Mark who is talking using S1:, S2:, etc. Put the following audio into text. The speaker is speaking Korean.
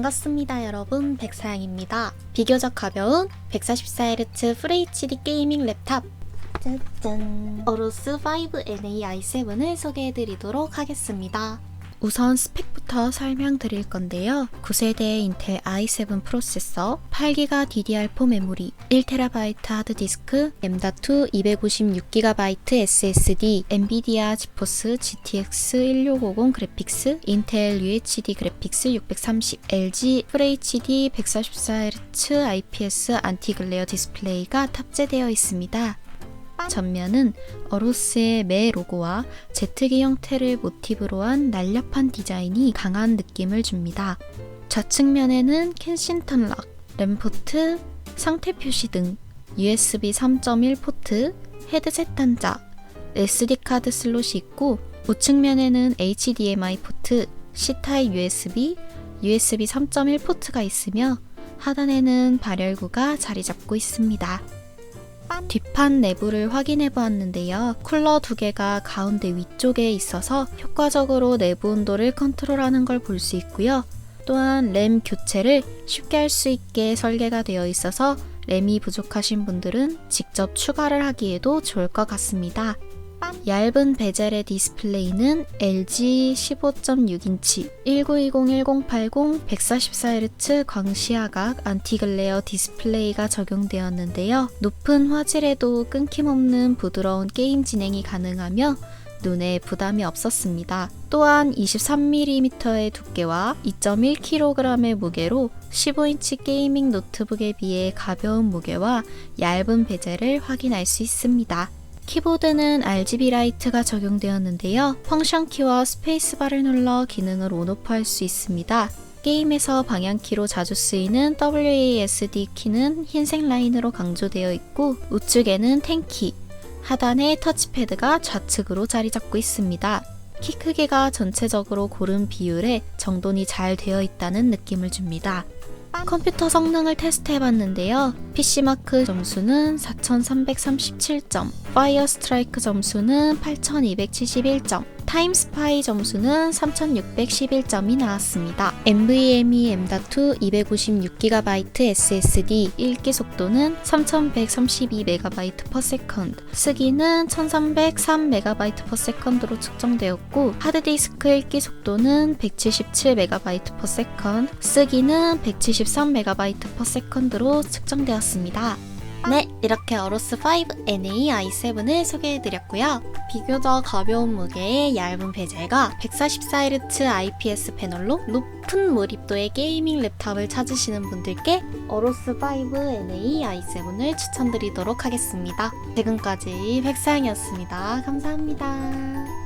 S1: 반갑습니다 여러분. 백사양입니다. 비교적 가벼운 144Hz FHD 게이밍 랩탑. 짜잔. 어로스 5NA-i7을 소개해드리도록 하겠습니다 우선 스펙부터 설명드릴 건데요. 9세대 인텔 i7 프로세서, 8기가 DDR4 메모리, 1TB 하드디스크, M.2 256GB SSD, 엔비디아 지포스 GTX 1650 그래픽스, 인텔 UHD 그래픽스 630, LG FHD 144Hz IPS 안티글레어 디스플레이가 탑재되어 있습니다. 전면은 어로스의 매 로고와 제트기 형태를 모티브로 한 날렵한 디자인이 강한 느낌을 줍니다. 좌측면에는 켄싱턴 락, 램포트, 상태 표시 등 USB 3.1 포트, 헤드셋 단자, SD카드 슬롯이 있고 우측면에는 HDMI 포트, C타입 USB, USB 3.1 포트가 있으며 하단에는 발열구가 자리 잡고 있습니다. 뒷판 내부를 확인해 보았는데요. 쿨러 두 개가 가운데 위쪽에 있어서 효과적으로 내부 온도를 컨트롤하는 걸 볼 수 있고요. 또한 램 교체를 쉽게 할 수 있게 설계가 되어 있어서 램이 부족하신 분들은 직접 추가를 하기에도 좋을 것 같습니다. 얇은 베젤의 디스플레이는 LG 15.6인치 1920-1080 144Hz 광시야각 안티글레어 디스플레이가 적용되었는데요. 높은 화질에도 끊김없는 부드러운 게임 진행이 가능하며 눈에 부담이 없었습니다. 또한 23mm의 두께와 2.1kg의 무게로 15인치 게이밍 노트북에 비해 가벼운 무게와 얇은 베젤을 확인할 수 있습니다. 키보드는 RGB 라이트가 적용되었는데요. 펑션 키와 스페이스바를 눌러 기능을 온오프 할 수 있습니다. 게임에서 방향키로 자주 쓰이는 WASD 키는 흰색 라인으로 강조되어 있고 우측에는 탱키, 하단에 터치패드가 좌측으로 자리 잡고 있습니다. 키 크기가 전체적으로 고른 비율에 정돈이 잘 되어 있다는 느낌을 줍니다. 컴퓨터 성능을 테스트해봤는데요. PC마크 점수는 4337점, 파이어 스트라이크 점수는 8271점, 타임스파이 점수는 3611점이 나왔습니다. NVMe M.2 256GB SSD 읽기 속도는 3132MB/s, 쓰기는 1303MB/s로 측정되었고 하드디스크 읽기 속도는 177MB/s, 쓰기는 173MB/s로 측정되었습니다. 네, 이렇게 어로스 5 NA-i7을 소개해드렸고요. 비교적 가벼운 무게의 얇은 베젤과 144Hz IPS 패널로 높은 몰입도의 게이밍 랩탑을 찾으시는 분들께 어로스 5 NA-i7을 추천드리도록 하겠습니다. 지금까지 백사양이었습니다. 감사합니다.